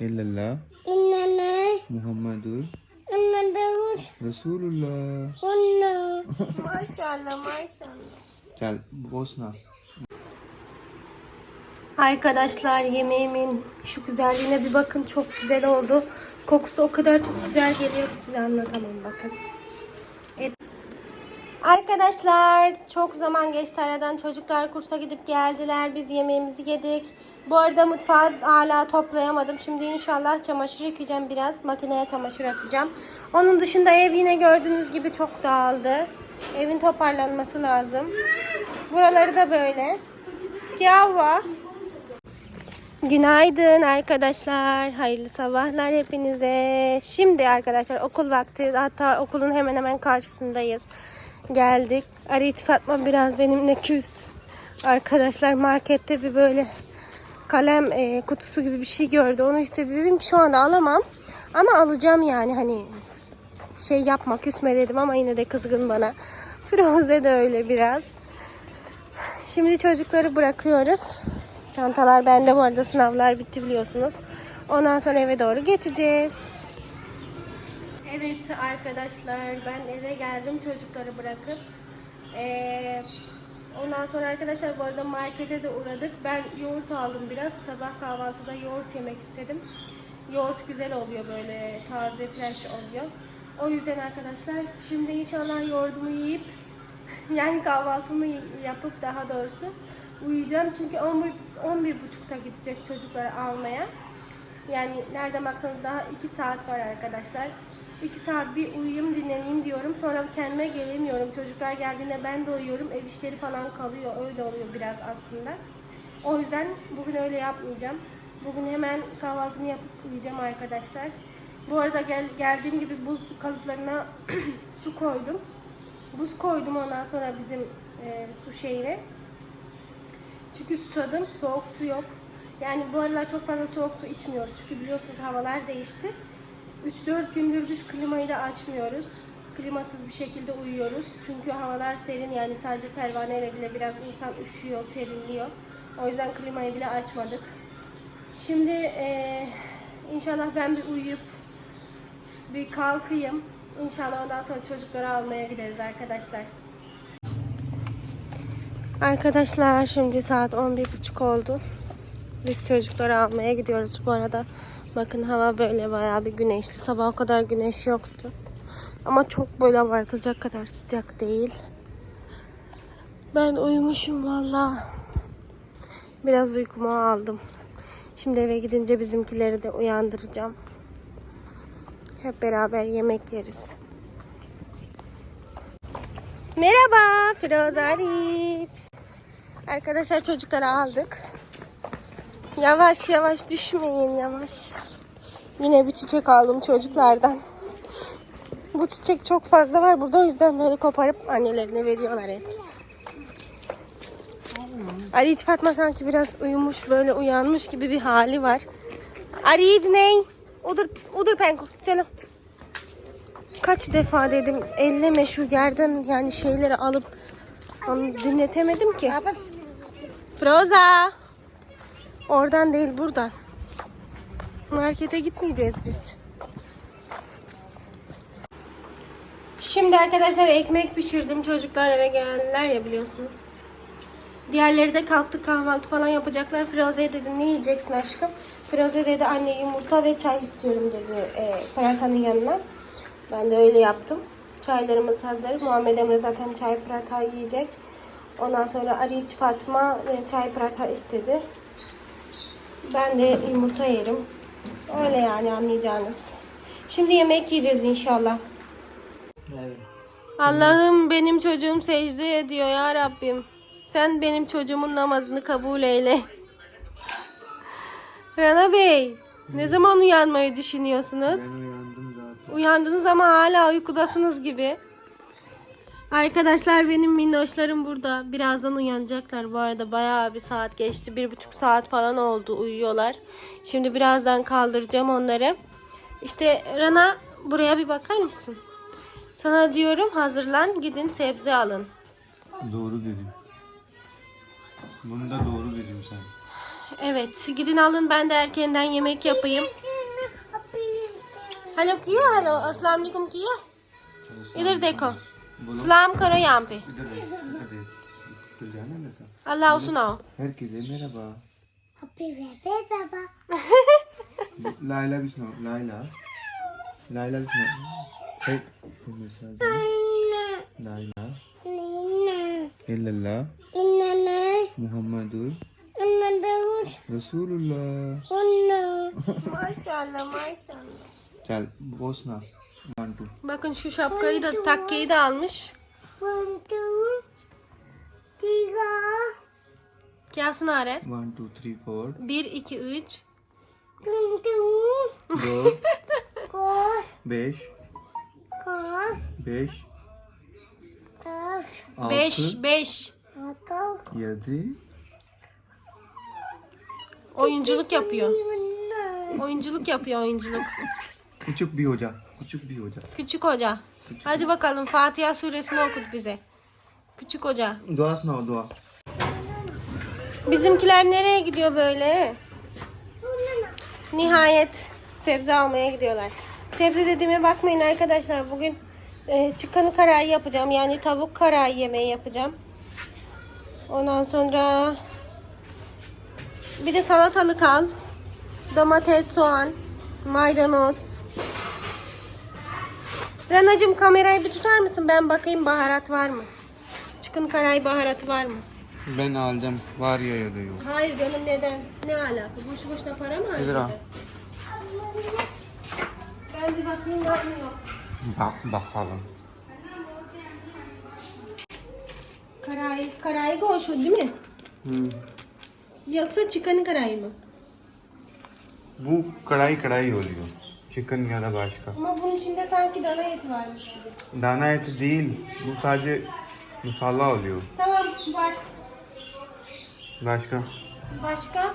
illallah İnanır. Muhammedur. Resulullah. Onu. Maşallah maşallah. Gel Bosna. Arkadaşlar yemeğimin şu güzelliğine bir bakın çok güzel oldu. Kokusu o kadar çok güzel geliyor ki size anlatamam bakın. Arkadaşlar çok zaman geçti aradan çocuklar kursa gidip geldiler. Biz yemeğimizi yedik. Bu arada mutfağı hala toplayamadım. Şimdi inşallah çamaşır yıkayacağım biraz. Makineye çamaşır atacağım. Onun dışında ev yine gördüğünüz gibi çok dağıldı. Evin toparlanması lazım. Buraları da böyle. Yava. Günaydın arkadaşlar. Hayırlı sabahlar hepinize. Şimdi arkadaşlar okul vakti. Hatta okulun hemen hemen karşısındayız. Geldik. Arayet Fatma biraz benimle küs. Arkadaşlar markette bir böyle kalem e, kutusu gibi bir şey gördü. Onu istedi. Dedim ki şu anda alamam. Ama alacağım yani hani şey yapma küsme dedim ama yine de kızgın bana. Firuze de öyle biraz. Şimdi çocukları bırakıyoruz. Çantalar bende bu arada sınavlar bitti biliyorsunuz. Ondan sonra eve doğru geçeceğiz. Evet arkadaşlar ben eve geldim çocukları bırakıp. Ee, ondan sonra arkadaşlar bu arada markete de uğradık. Ben yoğurt aldım biraz. Sabah kahvaltıda yoğurt yemek istedim. Yoğurt güzel oluyor böyle taze fresh oluyor. O yüzden arkadaşlar şimdi inşallah yoğurdumu yiyip yani kahvaltımı yapıp daha doğrusu uyuyacağım. Çünkü 11 11 buçukta gideceğiz çocukları almaya. Yani nereden baksanız daha 2 saat var arkadaşlar. 2 saat bir uyuyayım dinleneyim diyorum. Sonra kendime gelemiyorum. Çocuklar geldiğinde ben de uyuyorum. Ev işleri falan kalıyor. Öyle oluyor biraz aslında. O yüzden bugün öyle yapmayacağım. Bugün hemen kahvaltımı yapıp uyuyacağım arkadaşlar. Bu arada gel, geldiğim gibi buz kalıplarına su koydum. Buz koydum ondan sonra bizim e, su şeyine. Çünkü susadım. Soğuk su yok. Yani bu aralar çok fazla soğuk su içmiyoruz. Çünkü biliyorsunuz havalar değişti. 3-4 gündür biz klimayı da açmıyoruz. Klimasız bir şekilde uyuyoruz. Çünkü havalar serin yani sadece pervaneyle bile biraz insan üşüyor, serinliyor. O yüzden klimayı bile açmadık. Şimdi eee, inşallah ben bir uyuyup bir kalkayım. İnşallah ondan sonra çocukları almaya gideriz arkadaşlar. Arkadaşlar şimdi saat 11.30 oldu. Biz çocukları almaya gidiyoruz bu arada. Bakın hava böyle bayağı bir güneşli. Sabah o kadar güneş yoktu. Ama çok böyle abartacak kadar sıcak değil. Ben uyumuşum valla. Biraz uykumu aldım. Şimdi eve gidince bizimkileri de uyandıracağım. Hep beraber yemek yeriz. Merhaba Firoz Arit. Arkadaşlar çocukları aldık. Yavaş yavaş düşmeyin yavaş. Yine bir çiçek aldım çocuklardan. Bu çiçek çok fazla var burada o yüzden böyle koparıp annelerine veriyorlar hep. Arit Fatma sanki biraz uyumuş böyle uyanmış gibi bir hali var. Arit ney? Udur, udur penku. Çelo. Kaç defa dedim elleme şu yerden yani şeyleri alıp onu dinletemedim ki. Froza. Oradan değil buradan. Markete gitmeyeceğiz biz. Şimdi arkadaşlar ekmek pişirdim. Çocuklar eve geldiler ya biliyorsunuz. Diğerleri de kalktı kahvaltı falan yapacaklar. Firoze'ye dedim ne yiyeceksin aşkım? Firoze dedi anne yumurta ve çay istiyorum dedi e, paratanın yanına. Ben de öyle yaptım. Çaylarımız hazır. Muhammed Emre zaten çay prata yiyecek. Ondan sonra Ariç Fatma e, çay prata istedi. Ben de yumurta yerim. Öyle yani anlayacağınız. Şimdi yemek yiyeceğiz inşallah. Allah'ım benim çocuğum secde ediyor ya Rabbim. Sen benim çocuğumun namazını kabul eyle. Rana Bey, ne zaman uyanmayı düşünüyorsunuz? Ben uyandım zaten. Uyandınız ama hala uykudasınız gibi. Arkadaşlar benim minnoşlarım burada. Birazdan uyanacaklar. Bu arada bayağı bir saat geçti. Bir buçuk saat falan oldu uyuyorlar. Şimdi birazdan kaldıracağım onları. İşte Rana buraya bir bakar mısın? Sana diyorum hazırlan gidin sebze alın. Doğru dedim. Bunu da doğru dedim sen. Evet gidin alın ben de erkenden yemek yapayım. Hello किया hello अस्सलाम वालेकुम किया चलो, इधर देखो Selam Karayampi. Allah olsun o. Herkese merhaba. Happy baba. Layla Vişnu, Layla. Layla Vişnu. Çek. Layla. İllallah. İllallah. Muhammedur. Resulullah. Maşallah maşallah. Gel Bosna. One, two. Bakın şu şapkayı da takkeyi de almış. One, two, three, Kyasun are? 1, 2, 3, 4. 1, 2, 3. 1, 2, 4. 5. 5. 5, 5. 7. Oyunculuk yapıyor. Oyunculuk yapıyor oyunculuk. Küçük bir hoca. Küçük bir hoca. Küçük hoca. Hadi bakalım Fatiha suresini okut bize. Küçük hoca. Dua sınav dua. Bizimkiler nereye gidiyor böyle? Nihayet sebze almaya gidiyorlar. Sebze dediğime bakmayın arkadaşlar. Bugün e, çıkanı karayı yapacağım. Yani tavuk karayı yemeği yapacağım. Ondan sonra bir de salatalık al. Domates, soğan, maydanoz. Ranacığım kamerayı bir tutar mısın? Ben bakayım baharat var mı? Çıkın karayı baharatı var mı? Ben alacağım. Var ya ya da yok. Hayır canım neden? Ne alaka? Boşu boşuna para mı Bir lira. harcadın? Ben bir bakayım var mı yok. Bak bakalım. Karay, karay goşu değil mi? Hmm. Yoksa çıkanı karay mı? Bu kadayi kadayi oluyor. Chicken ya da başka. Ama bunun içinde sanki dana eti varmış gibi. Dana eti değil. Bu sadece musalla oluyor. Tamam var. Başka? Başka?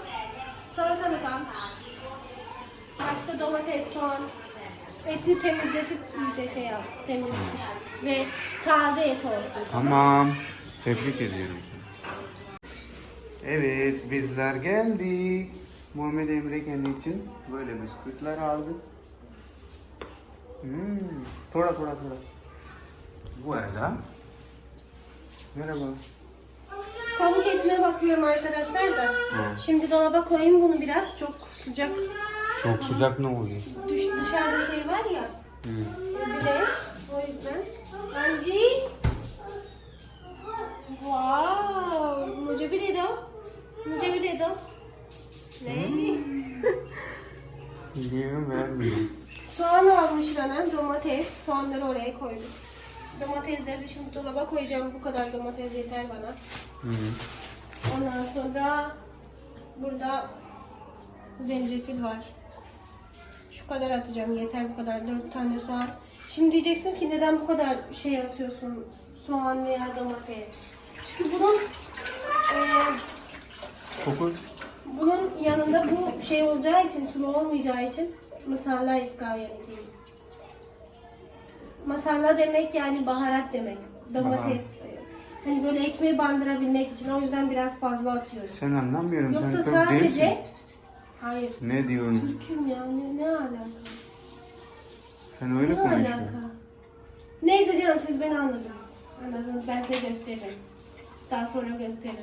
Salatalık al. Başka domates, soğan. Eti temizletip iyice şey al. Temizlemiş. Ve taze et olsun. Tamam. Tebrik ediyorum seni. Evet bizler geldik. Muhammed Emre kendi için böyle bisküvitler aldı. Hmm. Thoda thoda thoda. Bu arada. Merhaba. Tavuk etine bakıyorum arkadaşlar da. Şimdi dolaba koyayım bunu biraz. Çok sıcak. Çok sıcak ne oluyor? Düş, dışarıda şey var ya. Hmm. Güneş. O yüzden. Anji. Wow. मुझे भी दे दो मुझे भी दे दो नहीं Diyorum vermiyorum. Soğan almış Rana, domates. Soğanları oraya koyduk. Domatesleri de şimdi dolaba koyacağım. Bu kadar domates yeter bana. Hı. Ondan sonra burada zencefil var. Şu kadar atacağım. Yeter bu kadar. Dört tane soğan. Şimdi diyeceksiniz ki neden bu kadar şey atıyorsun? Soğan veya domates. Çünkü bunun Koku. bunun yanında bu şey olacağı için, sulu olmayacağı için masala iska yani ki. Masala demek yani baharat demek. Domates. Baharat. Hani böyle ekmeği bandırabilmek için o yüzden biraz fazla atıyoruz. Sen anlamıyorum. Yoksa Sen değilsin. sadece hayır. Ne diyorum? Türk'üm ya ne, ne alaka? Sen öyle Ne konuşuyorsun. alaka? Neyse canım siz beni anladınız. Anladınız ben size gösteririm. Daha sonra gösteririm.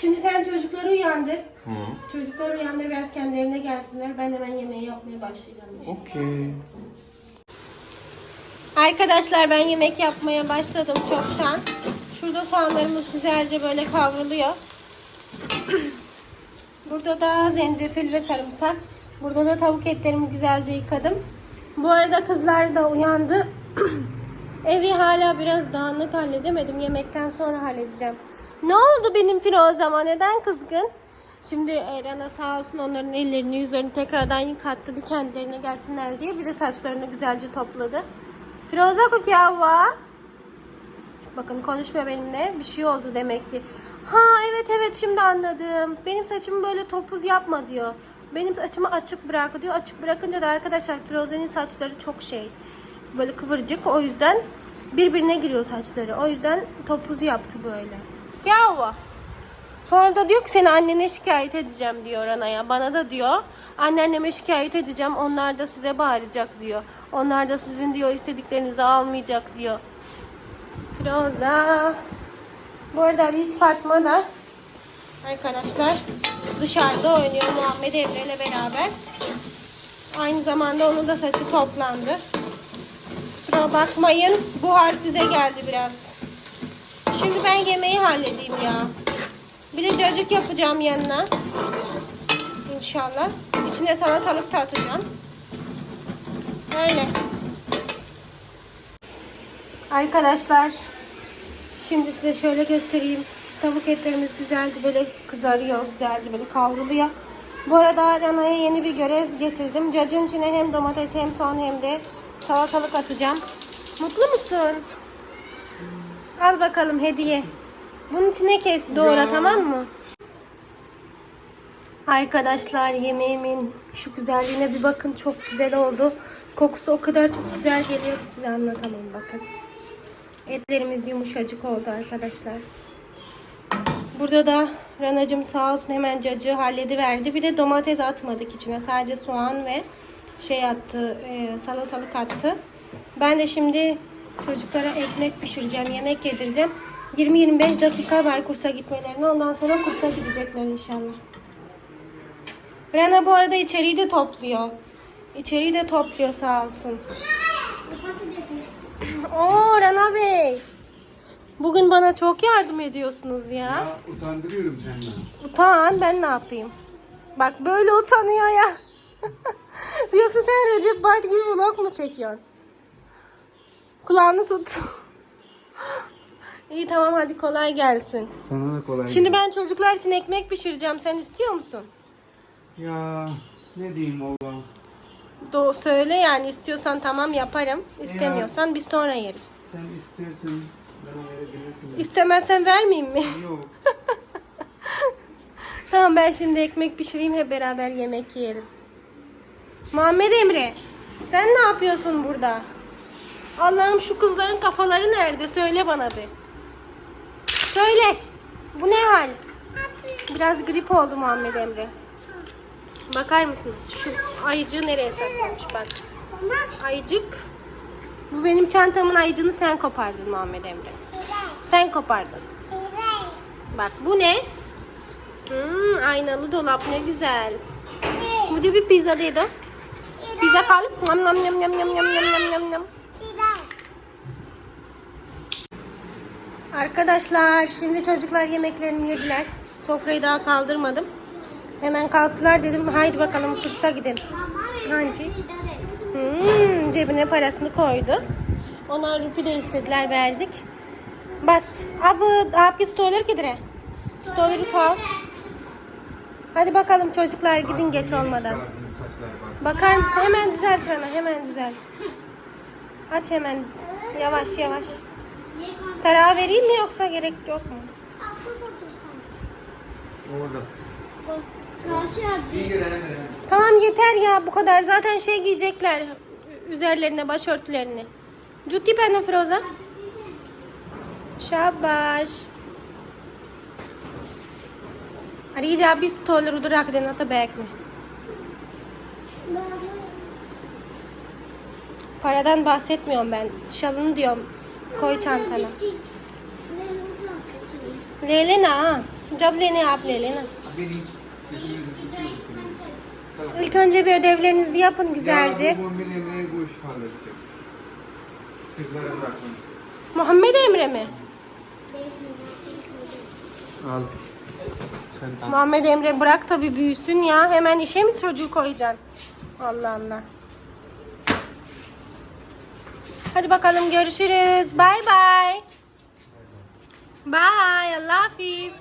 Şimdi sen çocukları uyandır. Hı. Çocukları uyandır biraz kendilerine gelsinler. Ben hemen yemeği yapmaya başlayacağım. Okey. Arkadaşlar ben yemek yapmaya başladım çoktan. Şurada soğanlarımız güzelce böyle kavruluyor. Burada da zencefil ve sarımsak. Burada da tavuk etlerimi güzelce yıkadım. Bu arada kızlar da uyandı. Evi hala biraz dağınık halledemedim. Yemekten sonra halledeceğim. Ne oldu benim Firoza'ma? Neden kızgın? Şimdi Rana sağ olsun onların ellerini yüzlerini tekrardan yıkattı. Bir kendilerine gelsinler diye. Bir de saçlarını güzelce topladı. Firoza ko kya hua? Bakın konuşma benimle. Bir şey oldu demek ki. Ha evet evet şimdi anladım. Benim saçımı böyle topuz yapma diyor. Benim saçımı açık bırak diyor. Açık bırakınca da arkadaşlar Firoze'nin saçları çok şey. Böyle kıvırcık. O yüzden birbirine giriyor saçları. O yüzden topuz yaptı böyle. Kya hua? Sonra da diyor ki seni annene şikayet edeceğim diyor Rana'ya. Bana da diyor anneanneme şikayet edeceğim. Onlar da size bağıracak diyor. Onlar da sizin diyor istediklerinizi almayacak diyor. Roza. Bu arada hiç Fatma da arkadaşlar dışarıda oynuyor Muhammed Emre ile beraber. Aynı zamanda onun da saçı toplandı. Kusura bakmayın. Buhar size geldi biraz. Şimdi ben yemeği halledeyim ya. Bir de cacık yapacağım yanına. İnşallah. İçine salatalık da atacağım. Öyle. Arkadaşlar şimdi size şöyle göstereyim. Tavuk etlerimiz güzelce böyle kızarıyor. Güzelce böyle kavruluyor. Bu arada Rana'ya yeni bir görev getirdim. Cacın içine hem domates hem soğan hem de salatalık atacağım. Mutlu musun? Al bakalım hediye. Bunun içine kes doğra Ya. tamam mı? Arkadaşlar yemeğimin şu güzelliğine bir bakın. Çok güzel oldu. Kokusu o kadar çok güzel geliyor ki size anlatamam bakın. Etlerimiz yumuşacık oldu arkadaşlar. Burada da Ranacığım sağ olsun hemen cacığı hallediverdi. Bir de domates atmadık içine. Sadece soğan ve şey attı, e, salatalık attı. Ben de şimdi çocuklara ekmek pişireceğim, yemek yedireceğim. 20-25 dakika var kursa gitmelerine. Ondan sonra kursa gidecekler inşallah. Rana bu arada içeriği de topluyor. İçeriği de topluyor sağ olsun. Oo Rana Bey. Bugün bana çok yardım ediyorsunuz ya. Ya utandırıyorum seni. Utan ben ne yapayım? Bak böyle utanıyor ya. Yoksa sen Recep Bart gibi vlog mu çekiyorsun? Kulağını tut. İyi tamam hadi kolay gelsin. Sana da kolay Şimdi ben çocuklar için ekmek pişireceğim. Sen istiyor musun? Ya ne diyeyim oğlum. Do söyle yani istiyorsan tamam yaparım. İstemiyorsan biz sonra yeriz. Sen istersin bana verebilirsin. İstemezsen vermeyeyim mi? Yok. Tamam ben şimdi ekmek pişireyim hep beraber yemek yiyelim. Muhammed Emre sen ne yapıyorsun burada? Allah'ım şu kızların kafaları nerede? Söyle bana bir. Söyle. Bu ne hal? Biraz grip oldu Muhammed Emre. Bakar mısınız? Şu ayıcığı nereye saklamış bak. Ayıcık. Bu benim çantamın ayıcını sen kopardın Muhammed Emre. Sen kopardın. Bak bu ne? Hmm, aynalı dolap ne güzel. Muce bir pizza dedi. Pizza kalp. Nam nam nam nam nam nam nam nam nam. Arkadaşlar şimdi çocuklar yemeklerini yediler. Sofrayı daha kaldırmadım. Hemen kalktılar dedim haydi bakalım kursa gidelim. Hangi? Hmm, cebine parasını koydu. Ona rupi de istediler verdik. Bas. Abi, abi stolar gidire. Stoları kal. Hadi bakalım çocuklar gidin geç olmadan. Bakar mısın? Hemen düzelt ana. Hemen düzelt. Aç hemen. Yavaş yavaş. Tarağı vereyim mi yoksa gerek yok mu? Orada. Karşı İyi gören Tamam yeter ya bu kadar. Zaten şey giyecekler. Üzerlerine başörtülerini. Giusti penno Froza. शाबाश अरे ये आप भी स्टॉलर उधर रख देना था बैग में Paradan bahsetmiyorum ben. Şalını diyorum. Koy çantana. ले लेना जब लेने आप ले लेना. Abi değil. İlk önce bir ödevlerinizi yapın güzelce. Ya bu Muhammed Emre'ye bu iş halledecek. Kızlara bırakma. Muhammed Emre mi? Al. Sen al. Muhammed Emre bırak tabi büyüsün ya. Hemen işe mi çocuğu koyacaksın? Allah Allah. Hadi bakalım görüşürüz. Bye bye. Bye. Allah hafiz.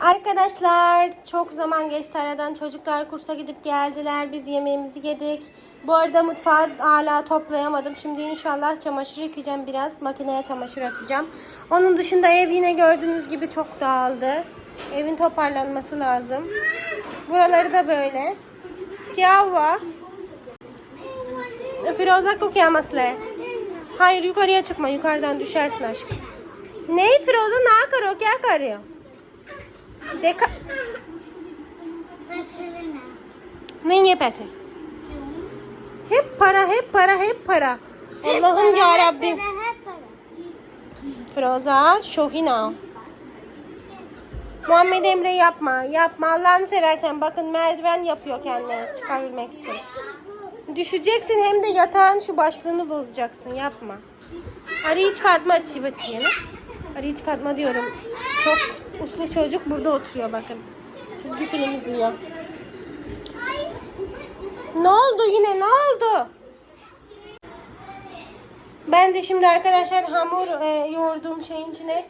Arkadaşlar çok zaman geçti aradan çocuklar kursa gidip geldiler biz yemeğimizi yedik. Bu arada mutfağı hala toplayamadım. Şimdi inşallah çamaşır yıkayacağım biraz. Makineye çamaşır atacağım. Onun dışında ev yine gördüğünüz gibi çok dağıldı. Evin toparlanması lazım. Buraları da böyle. Kya hua? Firoza Kukiya masle. Hayır yukarıya çıkma. Yukarıdan düşersin aşkım. Ne Firoza ne yapıyor? Kya yapıyor? देखा नहीं ये पैसे हे फरा है फरा है फरा अल्लाहुम या रब्बी Firoza Şohina. Muhammed Emre yapma. Yapma Allah'ını seversen. Bakın merdiven yapıyor kendine çıkabilmek için. Düşeceksin hem de yatağın şu başlığını bozacaksın yapma. Arayıç Fatma açı bakayım Arayıç Fatma diyorum. Çok uslu çocuk burada oturuyor bakın. Çizgi film izliyor. Ne oldu yine ne oldu? Ben de şimdi arkadaşlar hamur e, yoğurduğum şeyin içine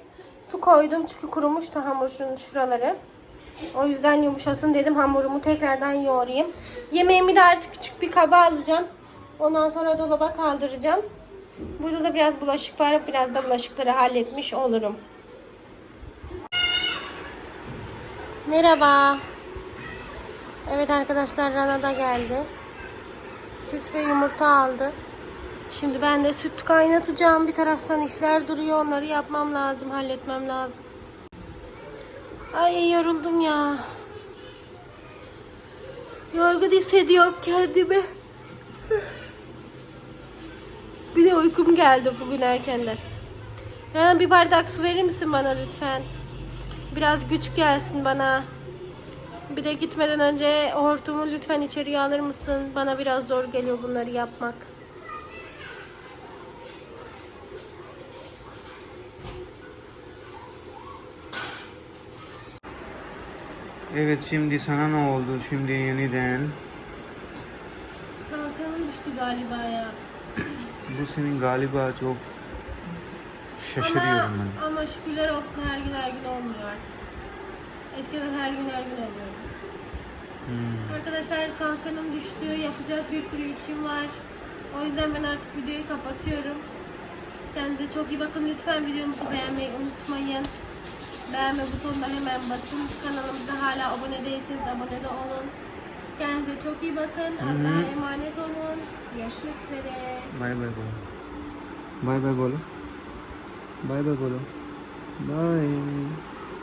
su koydum. Çünkü kurumuştu hamur şunun şuraları. O yüzden yumuşasın dedim hamurumu tekrardan yoğurayım. Yemeğimi de artık küçük bir kaba alacağım. Ondan sonra dolaba kaldıracağım. Burada da biraz bulaşık var. Biraz da bulaşıkları halletmiş olurum. Merhaba. Evet arkadaşlar Rana da geldi. Süt ve yumurta aldı. Şimdi ben de süt kaynatacağım. Bir taraftan işler duruyor. Onları yapmam lazım, halletmem lazım. Ay yoruldum ya. Yorgun hissediyorum kendimi. Bir de uykum geldi bugün erkenden. Ha, bir bardak su verir misin bana lütfen? Biraz güç gelsin bana. Bir de gitmeden önce hortumu lütfen içeriye alır mısın? Bana biraz zor geliyor bunları yapmak. Evet şimdi sana ne oldu şimdi yeniden? Tansiyonum düştü galiba ya. Bu senin galiba çok şaşırıyorum ama, ben. ama şükürler olsun her gün her gün olmuyor artık. Eskiden her gün her gün oluyordu. Hmm. Arkadaşlar tansiyonum düştü. Yapacak bir sürü işim var. O yüzden ben artık videoyu kapatıyorum. Kendinize çok iyi bakın. Lütfen videomuzu beğenmeyi unutmayın. Beğenme butonuna hemen basın. Kanalımıza hala abone değilseniz abone de olun. Kendinize çok iyi bakın. Allah'a emanet olun. Görüşmek üzere. Bye bye bolo. Bye bye bolo. Bye bye bolo. Bye.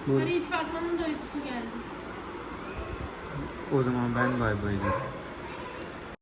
Bolo. Hadi hiç Fatma'nın da uykusu geldi. O zaman ben bye bye derim.